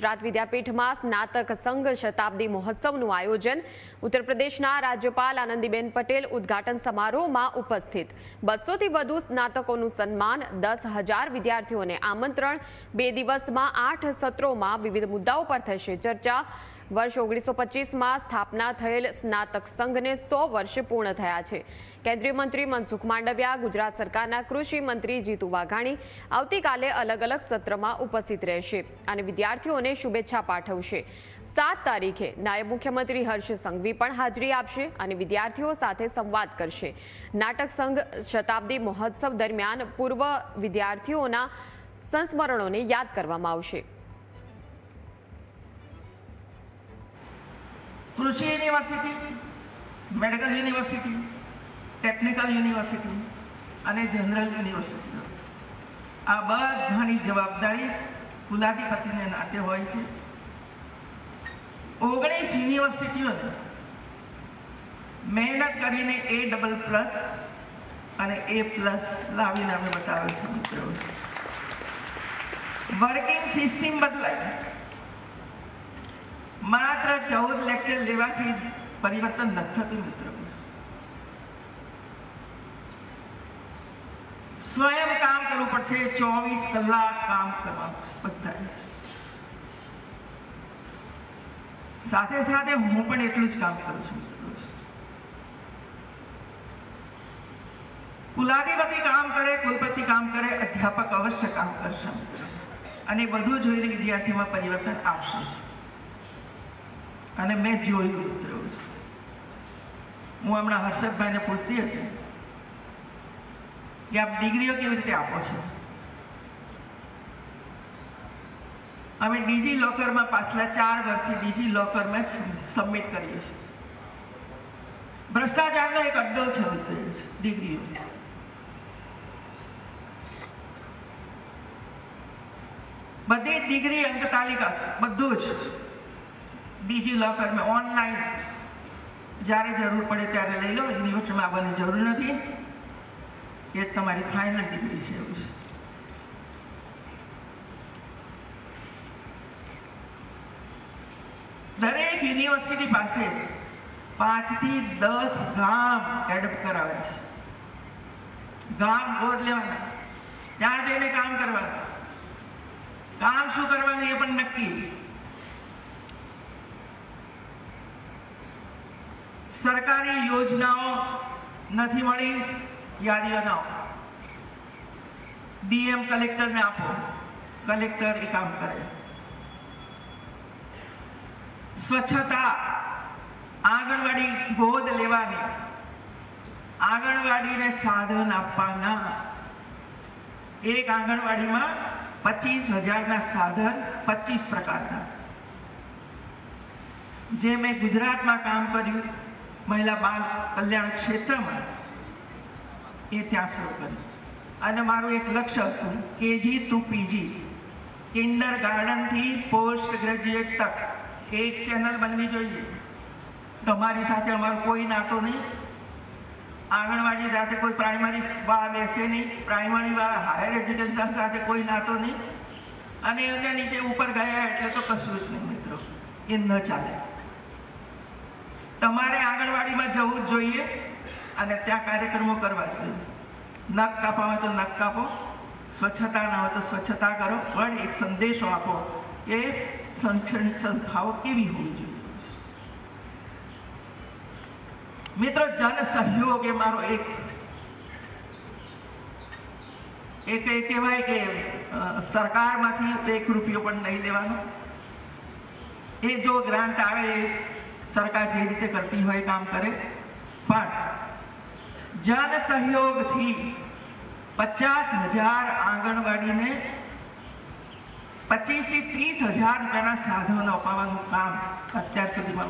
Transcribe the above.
ગુજરાત વિદ્યાપીઠમાં સ્નાતક સંઘ શતાબ્દી મહોત્સવનું આયોજન ઉત્તર પ્રદેશના રાજ્યપાલ આનંદીબેન પટેલ ઉદ્ઘાટન સમારોહમાં ઉપસ્થિત. બસોથી વધુ સ્નાતકોનું સન્માન, દસ હજાર વિદ્યાર્થીઓને આમંત્રણ. બે દિવસમાં આઠ સત્રોમાં વિવિધ મુદ્દાઓ પર થશે ચર્ચા. વર્ષ ઓગણીસો પચીસમાં સ્થાપના થયેલ સ્નાતક સંઘને સો વર્ષ પૂર્ણ થયા છે. કેન્દ્રીય મંત્રી મનસુખ માંડવિયા, ગુજરાત સરકારના કૃષિ મંત્રી જીતુ વાઘાણી આવતીકાલે અલગ અલગ સત્રમાં ઉપસ્થિત રહેશે અને વિદ્યાર્થીઓને શુભેચ્છા પાઠવશે. સાત તારીખે નાયબ મુખ્યમંત્રી હર્ષ સંઘવી પણ હાજરી આપશે અને વિદ્યાર્થીઓ સાથે સંવાદ કરશે. નાટક સંઘ શતાબ્દી મહોત્સવ દરમિયાન પૂર્વ વિદ્યાર્થીઓના સંસ્મરણોને યાદ કરવામાં આવશે. કૃષિ university, medical university, technical university અને જનરલ યુનિવર્સિટી. આ બધાની જવાબદારી કુલાધિપતિને નાતે હોય છે. ઓગણીસ યુનિવર્સિટીઓને મહેનત કરીને એ ડબલ પ્લસ અને એ પ્લસ લાવીને અમે બતાવે છે વર્કિંગ સિસ્ટમ બદલાય. માત્ર ચૌદ લેક્ચર લેવાથી પરિવર્તન નથી થતું મિત્રો સ્વયં કામ કરવું પડશે, ચોવીસ કલાક કામ કરવાનું બધા સાથે સાથે હું પણ એટલું જ કામ કરું છું. કુલાધિપતિ કામ કરે, કુલપતિ કામ કરે, અધ્યાપક અવશ્ય કામ કરશે. અને બધું જોઈને વિદ્યાર્થીમાં પરિવર્તન આવશે. અને મેં જોયું મિત્રો હું હમણાં હર્ષદભાઈને પૂછતી હતી કે આપ ડિગ્રીઓ કેવી રીતે આપો છો? અમે ડીજી લોકરમાં પાછલા ચાર વર્ષથી ડીજી લોકરમાં સબમિટ કરીએ છીએ. ભ્રષ્ટાચારનો એક અડ્ડો છે ડિગ્રીઓ. બધી ડિગ્રી અંક તાલિકા બધું જ. ડીજી લોકર ઓનલાઈન જ્યારે જરૂર પડે ત્યારે લઈ લો યુનિવર્સિટીમાં આવવાની જરૂર નથી. એ તમારી ફાઇનલ ડિગ્રી છે એવું દરેક યુનિવર્સિટી પાસે પાંચથી દસ ગામ એડપ્ટ કરાવે છે. ગામ ગોદ લેવાના. ત્યાં જઈને કામ કરવાનું. કામ શું કરવાનું એ પણ નક્કી. સરકારી યોજનાઓ નથી મળી, યાદી બનાવો. ડીએમ કલેક્ટરને આપો. કલેક્ટર એ કામ કરે. સ્વચ્છતા. આંગણવાડી ગોદ લેવાની. આંગણવાડીને સાધન આપવાના. એક આંગણવાડીમાં પચીસ હજારના સાધન પચીસ પ્રકારના. જે મેં ગુજરાતમાં કામ કર્યું મહિલા બાળ કલ્યાણ ક્ષેત્રમાં એ ત્યાં શરૂ કર્યું. અને મારું એક લક્ષ્ય હતું કેજી ટુ પીજી કિન્ડર ગાર્ડનથી પોસ્ટ ગ્રેજ્યુએટ તક. એક ચેનલ બનવી જોઈએ. તમારી સાથે અમારો કોઈ નાતો નહીં. આંગણવાડી સાથે કોઈ પ્રાઇમરી વાળા બેસે નહીં. પ્રાઇમરીવાળા હાયર એજ્યુકેશન સાથે કોઈ નાતો નહીં. અને એમને નીચે ઉપર ગયા એટલે તો કશું જ નહીં મિત્રો. એ ન ચાલે. તમારે આંગણવાડીમાં જવું જ જોઈએ અને ત્યાં કાર્યક્રમો કરવા જોઈએ. નખ કાપા હોય તો નખ કાપો, સ્વચ્છતા ના હોય તો સ્વચ્છતા કરો, પણ એક સંદેશો આપો કે શૈક્ષણિક સંસ્થાઓ કેવી હોવી જોઈએ? મિત્રો જન સહયોગ એ મારો એક એક એ કહેવાય કે સરકારમાંથી એક રૂપિયો પણ નહીં લેવાનો. એ જો ગ્રાન્ટ આવે એ સરકાર જે રીતે કરતી હોય કામ કરે. પણ જન સહયોગથી પચાસ હજાર આંગણવાડીને પચીસથી ત્રીસ હજાર રૂપિયાના સાધનો અપાવવાનું કામ અત્યાર સુધીમાં